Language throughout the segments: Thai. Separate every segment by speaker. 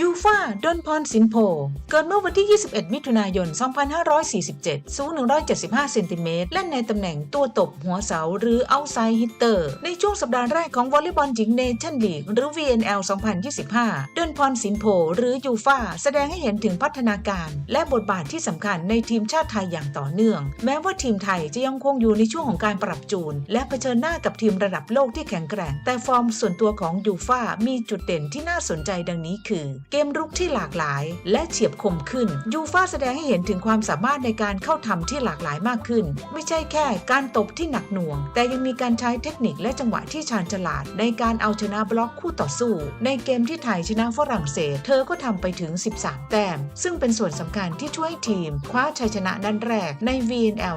Speaker 1: ยูฟาดนพรสินโพ เกิดเมื่อวันที่ 21 มิถุนายน 2547 สูง 175 เซนติเมตรและในตำแหน่งตัวตบหัวเสาหรือเอาไซฮิตเตอร์ ในช่วงสัปดาห์แรกของวอลเลย์บอลหญิงเนชั่นลีกหรือ VNL 2025 ดนพรสินโพ หรือยูฟาแสดงให้เห็นถึงพัฒนาการ และบทบาทที่สำคัญในทีมชาติไทยอย่างต่อเนื่อง แม้ว่าทีมไทยจะยังคงอยู่ในช่วงของการปรับจูน และเผชิญหน้ากับทีมระดับโลกที่แข็งแกร่ง แต่ฟอร์มส่วนตัวของยูฟามีจุดเด่นที่น่าสนใจดังนี้คือเกมรุกที่หลากหลาย และเฉียบคมขึ้น ยูฟ่าแสดงให้เห็นถึงความสามารถในการเข้าทำที่หลากหลายมากขึ้น ไม่ใช่แค่การตบที่หนักหน่วง แต่ยังมีการใช้เทคนิคและจังหวะที่ชาญฉลาด ในการเอาชนะบล็อกคู่ต่อสู้ ในเกมที่ไทยชนะฝรั่งเศส เธอก็ทำไปถึง 13 แต้ม ซึ่งเป็นส่วนสำคัญที่ช่วยทีม คว้าชัยชนะนัดแรกใน VNL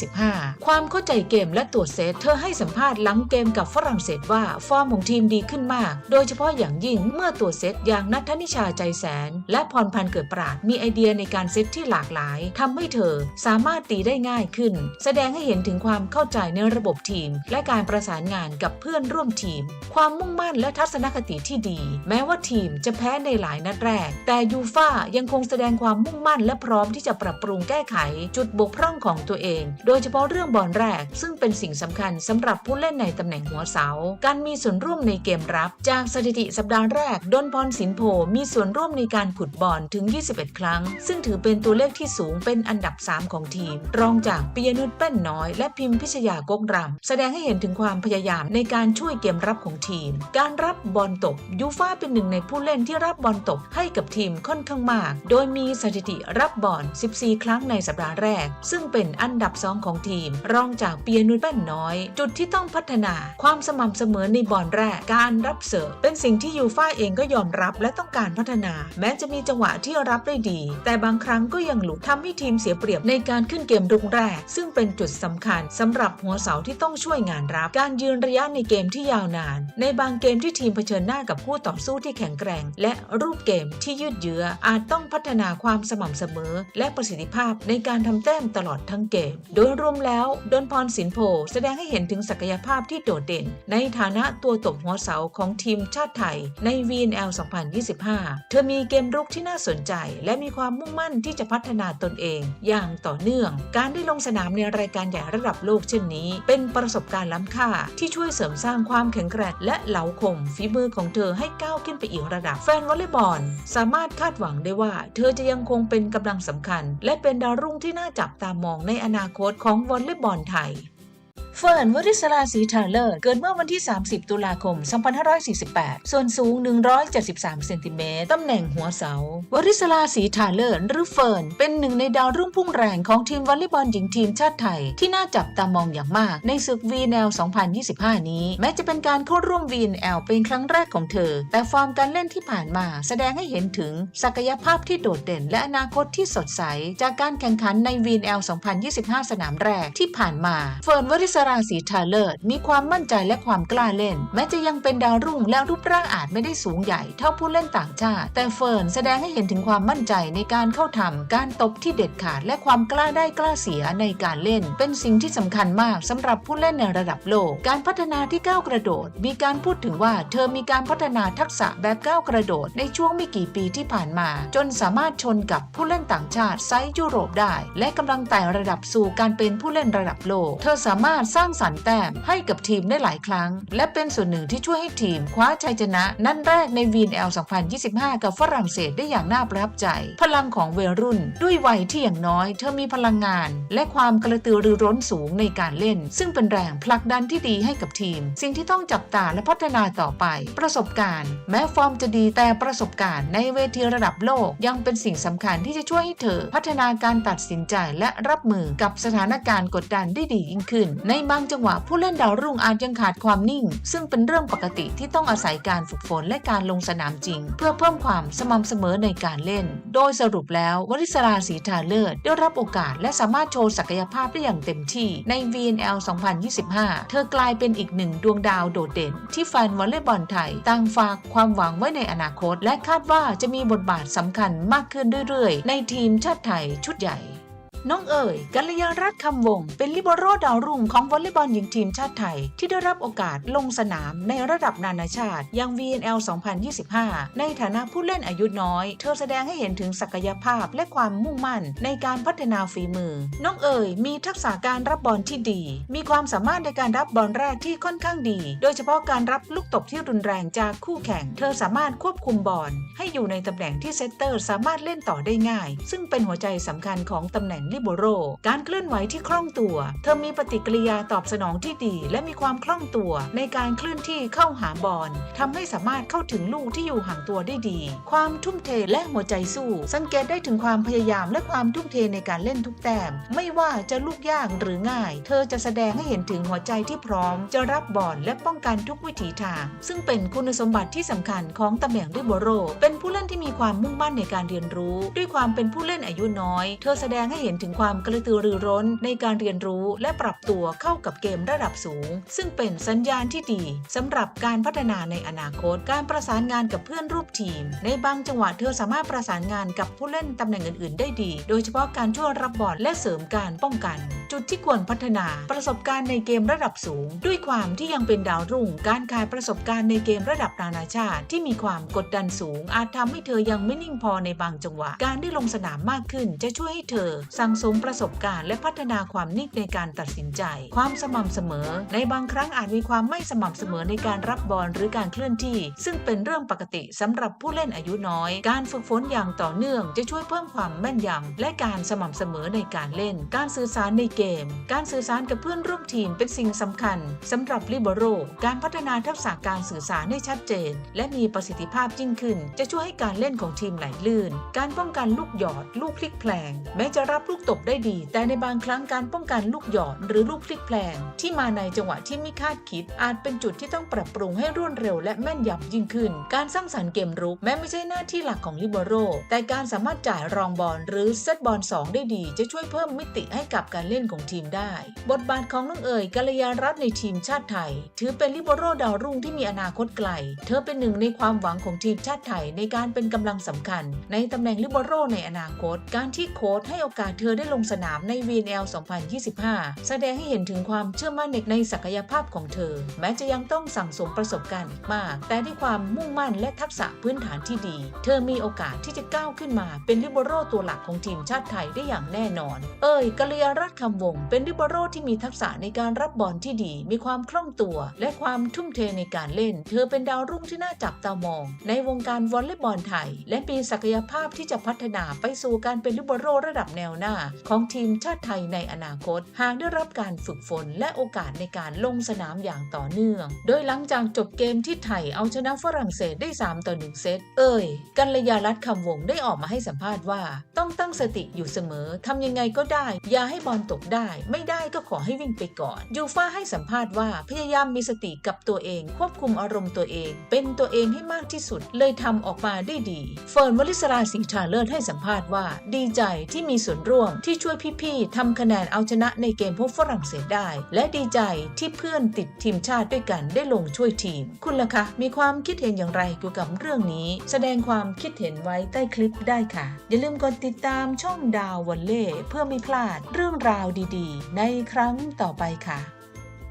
Speaker 1: 2025 ความเข้าใจเกมและตัวเซตเธอให้สัมภาษณ์หลังเกมกับฝรั่งเศสว่าฟอร์มของทีมดีขึ้นมาก โดยเฉพาะอย่างยิ่งเมื่อตัวเซตอย่างนัทนิชาใจแสน และพรพันธ์เกิดปราดมีไอเดียในการเซตที่หลากหลายทำให้เธอสามารถตีได้ง่ายขึ้น แสดงให้เห็นถึงความเข้าใจในระบบทีม และการประสานงานกับเพื่อนร่วมทีม ความมุ่งมั่นและทัศนคติที่ดี แม้ว่าทีมจะแพ้ในหลายนัดแรก แต่ยูฟ่ายังคงแสดงความมุ่งมั่นและพร้อมที่จะปรับปรุงแก้ไข จุดบกพร่องของตัวเอง โดยเฉพาะเรื่องบอลแรก ซึ่งเป็นสิ่งสำคัญสำหรับผู้เล่นในตำแหน่งหัวเสา การมีส่วนร่วมในเกมรับ จากสถิติสัปดาห์แรกดนพรสินโพมีส่วนร่วมในการขุดบอลถึง 21 ครั้ง ซึ่งถือเป็นตัวเลขที่สูงเป็นอันดับ 3 ของทีม รองจากปิยนุชแป้นน้อย และพิมพิชยากกรำแสดงให้เห็นถึงความพยายามในการช่วยเกมรับของทีม การรับบอลตกยูฟ่าเป็นหนึ่งในผู้เล่นที่รับบอลตกให้กับทีมค่อนข้างมาก โดยมีสถิติรับบอล 14 ครั้งในสัปดาห์แรก ซึ่งเป็นอันดับ 2 ของทีม รองจากเปียนุชแป้นน้อย จุดที่ต้องพัฒนา ความสม่ำเสมอในบอลแรก การรับเสิร์ฟเป็นสิ่งที่ยูฟ่าเองก็ยอมรับและต้องการพัฒนา แม้จะมีจังหวะที่รับได้ดี แต่บางครั้งก็ยังหลุดทำให้ทีมเสียเปรียบในการขึ้นเกมรุกแรก ซึ่งเป็นจุดสำคัญสำหรับหัวเสาที่ต้องช่วยงานรับ การยืนระยะในเกมที่ยาวนาน ในบางเกมที่ทีมเผชิญหน้ากับคู่ต่อสู้ที่แข็งแกร่ง และรูปเกมที่ยืดเยื้ออาจต้องพัฒนาความสม่ำเสมอ และประสิทธิภาพในการทำแต้มตลอดทั้งเกม โดยรวมแล้วดนพรสินโพแสดงให้เห็นถึงศักยภาพที่โดดเด่น ในฐานะตัวตบหัวเสาของทีมชาติไทยใน VNL 2025เธอมีเกมรุกที่น่าสนใจ และมีความมุ่งมั่นที่จะพัฒนาตนเอง อย่างต่อเนื่อง การได้ลงสนามในรายการใหญ่ระดับโลกเช่นนี้ เป็นประสบการณ์ล้ำค่าที่ช่วยเสริมสร้างความแข็งแกร่งและเหลาคมฝีมือของเธอให้ก้าวขึ้นไปอีกระดับ แฟนวอลเลย์บอลสามารถคาดหวังได้ว่า เธอจะยังคงเป็นกำลังสำคัญ และเป็นดาวรุ่งที่น่าจับตามองในอนาคตของวอลเลย์บอลไทย เฟิร์นวริศราศรีทาเลอร์ เกิดเมื่อวันที่ 30 ตุลาคม 2548 ส่วนสูง 173 เซนติเมตร ตำแหน่งหัวเสา วริศราศรีทาเลอร์ หรือเฟิร์น เป็นหนึ่งในดาวรุ่งพุ่งแรงของทีมวอลเลย์บอลหญิงทีมชาติไทย ที่น่าจับตามองอย่างมากในศึก VNL 2025 นี้ แม้จะเป็นการเข้าร่วม VNL เป็นครั้งแรกของเธอ แต่ฟอร์มการเล่นที่ผ่านมาแสดงให้เห็นถึงศักยภาพที่โดดเด่น และอนาคตที่สดใส จากการแข่งขันใน VNL 2025 สนามแรกที่ผ่านมา เฟิร์นวริศราศีทาเลิศมีความมั่นใจและความกล้าเล่น แม้จะยังเป็นดาวรุ่งและรูปร่างอาจไม่ได้สูงใหญ่เท่าผู้เล่นต่างชาติ แต่เฟิร์นแสดงให้เห็นถึงความมั่นใจในการเข้าทำการตบที่เด็ดขาดและความกล้าได้กล้าเสียในการเล่น เป็นสิ่งที่สำคัญมากสำหรับผู้เล่นในระดับโลก การพัฒนาที่ก้าวกระโดด มีการพูดถึงว่าเธอมีการพัฒนาทักษะแบบก้าวกระโดด ในช่วงไม่กี่ปีที่ผ่านมา จนสามารถชนกับผู้เล่นต่างชาติไซส์ยุโรปได้ และกำลังไต่ระดับสู่การเป็นผู้เล่นระดับโลก เธอสามารถสร้างสรรค์แต้มให้กับทีมได้หลายครั้ง และเป็นส่วนหนึ่งที่ช่วยให้ทีมคว้าชัยชนะ นัดแรกใน VNL 2025 กับฝรั่งเศสได้อย่างน่าประทับใจ พลังของเวรุ่น ด้วยวัยที่อย่างน้อย เธอมีพลังงาน และความกระตือรือร้นสูงในการเล่น ซึ่งเป็นแรงผลักดันที่ดีให้กับทีม สิ่งที่ต้องจับตาและพัฒนาต่อไป ประสบการณ์ แม้ฟอร์มจะดีแต่ประสบการณ์ในเวทีระดับโลก ยังเป็นสิ่งสำคัญที่จะช่วยให้เธอ พัฒนาการตัดสินใจและรับมือกับสถานการณ์กดดันได้ดียิ่งขึ้นในบางจังหวะผู้เล่นดาวรุ่งอาจยังขาดความนิ่ง ซึ่งเป็นเรื่องปกติที่ต้องอาศัยการฝึกฝนและการลงสนามจริง เพื่อเพิ่มความสม่ำเสมอในการเล่น โดยสรุปแล้ววริศราศรีทาเลิศได้รับโอกาสและสามารถโชว์ศักยภาพได้อย่างเต็มที่ใน VNL 2025 เธอกลายเป็นอีกหนึ่งดวงดาวโดดเด่น ที่แฟนวอลเลย์บอลไทยต่างฝากความหวังไว้ในอนาคต และคาดว่าจะมีบทบาทสำคัญมากขึ้นเรื่อยๆ ในทีมชาติไทยชุดใหญ่ น้องเอ๋ยกัลยารัตน์คำวงศ์เป็นลิเบโรดาวรุ่งของวอลเลย์บอลหญิงทีมชาติไทย ที่ได้รับโอกาสลงสนามในระดับนานาชาติยัง VNL 2025 ในฐานะผู้เล่นอายุน้อย เธอแสดงให้เห็นถึงศักยภาพและความมุ่งมั่นในการพัฒนาฝีมือ น้องเอ๋ยมีทักษะการรับบอลที่ดี มีความสามารถในการรับบอลแรกที่ค่อนข้างดี โดยเฉพาะการรับลูกตบที่รุนแรงจากคู่แข่ง เธอสามารถควบคุมบอลให้อยู่ในตำแหน่งที่เซตเตอร์สามารถเล่นต่อได้ง่าย ซึ่งเป็นหัวใจสำคัญของตำแหน่งลิโบโร การเคลื่อนไหวที่คล่องตัว เธอมีปฏิกิริยาตอบสนองที่ดี และมีความคล่องตัว ในการเคลื่อนที่เข้าหาบอลทำให้สามารถเข้าถึงลูกที่อยู่ห่างตัวได้ดี ความทุ่มเทและหัวใจสู้ สังเกตได้ถึงความพยายามและความทุ่มเทในการเล่นทุกแต้ม ไม่ว่าจะลูกยากหรือง่าย เธอจะแสดงให้เห็นถึงหัวใจที่พร้อม จะรับบอลและป้องกันทุกวิถีทาง ซึ่งเป็นคุณสมบัติที่สำคัญของตำแหน่งริโบโร เป็นผู้เล่นที่มีความมุ่งมั่นในการเรียนรู้ ด้วยความเป็นผู้เล่นอายุน้อย เธอแสดงให้เห็นถึงความกระตือรือร้นในการเรียนรู้และปรับตัวเข้ากับเกมระดับสูง ซึ่งเป็นสัญญาณที่ดีสำหรับการพัฒนาในอนาคต การประสานงานกับเพื่อนร่วมทีม ในบางจังหวะเธอสามารถประสานงานกับผู้เล่นตำแหน่งอื่น ๆ ได้ดี โดยเฉพาะการช่วยรับบอลและเสริมการป้องกัน จุดที่ควรพัฒนาประสบการณ์ในเกมระดับสูง ด้วยความที่ยังเป็นดาวรุ่ง การขายประสบการณ์ในเกมระดับนานาชาติ ที่มีความกดดันสูง อาจทำให้เธอยังไม่นิ่งพอในบางจังหวะ การได้ลงสนามมากขึ้น จะช่วยให้เธอสั่งสมประสบการณ์และพัฒนาความนิ่งในการตัดสินใจ ความสม่ำเสมอ ในบางครั้งอาจมีความไม่สม่ำเสมอในการรับบอลหรือการเคลื่อนที่ ซึ่งเป็นเรื่องปกติสำหรับผู้เล่นอายุน้อย การฝึกฝนอย่างต่อเนื่องจะช่วยเพิ่มความแม่นยำและการสม่ำเสมอในการเล่น การสื่อสารในเกม การสื่อสารกับเพื่อนร่วมทีมเป็นสิ่งสำคัญสำหรับลิเบโรการพัฒนาทักษะการสื่อสารให้ชัดเจน และมีประสิทธิภาพยิ่งขึ้น จะช่วยให้การเล่นของทีมไหลลื่น การป้องกันลูกหยอด ลูกพลิกแพลงแม้จะรับลููกตบได้ดี แต่ในบางครั้งการป้องกันลูกหยอดหรือลูกพลิกแพลงที่มาในจังหวะที่ไม่คาดคิด อาจเป็นจุดที่ต้องปรับปรุงให้รวดเร็วและแม่นยำยิ่งขึ้น การสร้างสรรค์เกมรุกแม้ไม่ใช่หน้าที่หลักของลิเบโรแต่การสามารถจ่ายรองบอลหรือเซตบอลสองได้ดี จะช่วยเพิ่มมิติให้กับการเล่นของทีมได้ บทบาทของน้องเอ๋ยกัลยารัตน์ในทีมชาติไทย ถือเป็นลิเบโรดาวรุ่งที่มีอนาคตไกล เธอเป็นหนึ่งในความหวังของทีมชาติไทยในการเป็นกำลังสำคัญ ในตำแหน่งลิเบโรในอนาคต การที่โค้ชให้โอกาสเธธอได้ลงสนามใน VNL 2025 แสดงให้เห็นถึงความเชื่อมั่นในศักยภาพของเธอ แม้จะยังต้องสั่งสมประสบการณ์อีกมาก แต่ด้วยความมุ่งมั่นและทักษะพื้นฐานที่ดี เธอมีโอกาสที่จะก้าวขึ้นมาเป็นลิเบโรตัวหลักของทีมชาติไทยได้อย่างแน่นอน เอ่ยกัลยารัตน์คำวงศ์เป็นลิเบโรที่มีทักษะในการรับบอลที่ดี มีความคล่องตัว และความทุ่มเทในการเล่น เธอเป็นดาวรุ่งที่น่าจับตามอง ในวงการวอลเลย์บอลไทย และมีศักยภาพที่จะพัฒนาไปสู่การเป็นลิเบโรระดับแนวหน้าของทีมชาติไทยในอนาคต หากได้รับการฝึกฝนและโอกาสในการลงสนามอย่างต่อเนื่อง โดยหลังจากจบเกมที่ไทยเอาชนะฝรั่งเศสได้ 3 ต่อ 1 เซต เอ่ย กัลยารัตน์คำวงศ์ได้ออกมาให้สัมภาษณ์ว่า ต้องตั้งสติอยู่เสมอทำยังไงก็ได้ อย่าให้บอลตกได้ ไม่ได้ก็ขอให้วิ่งไปก่อน ยูฟ่าให้สัมภาษณ์ว่าพยายามมีสติกับตัวเอง ควบคุมอารมณ์ตัวเอง เป็นตัวเองให้มากที่สุด เลยทำออกมาได้ดี เฟิร์นวลิศราศรีชาเลิศให้สัมภาษณ์ว่า ดีใจที่มีส่วนร่วมที่ช่วยพี่ๆทำคะแนนเอาชนะในเกมพบฝรั่งเศสได้ และดีใจที่เพื่อนติดทีมชาติด้วยกันได้ลงช่วยทีม คุณล่ะคะมีความคิดเห็นอย่างไรเกี่ยวกับเรื่องนี้ แสดงความคิดเห็นไว้ใต้คลิปได้ค่ะ อย่าลืมกดติดตามช่องดาววันเล่เพื่อไม่พลาดเรื่องราวดีๆ ในครั้งต่อไปค่ะ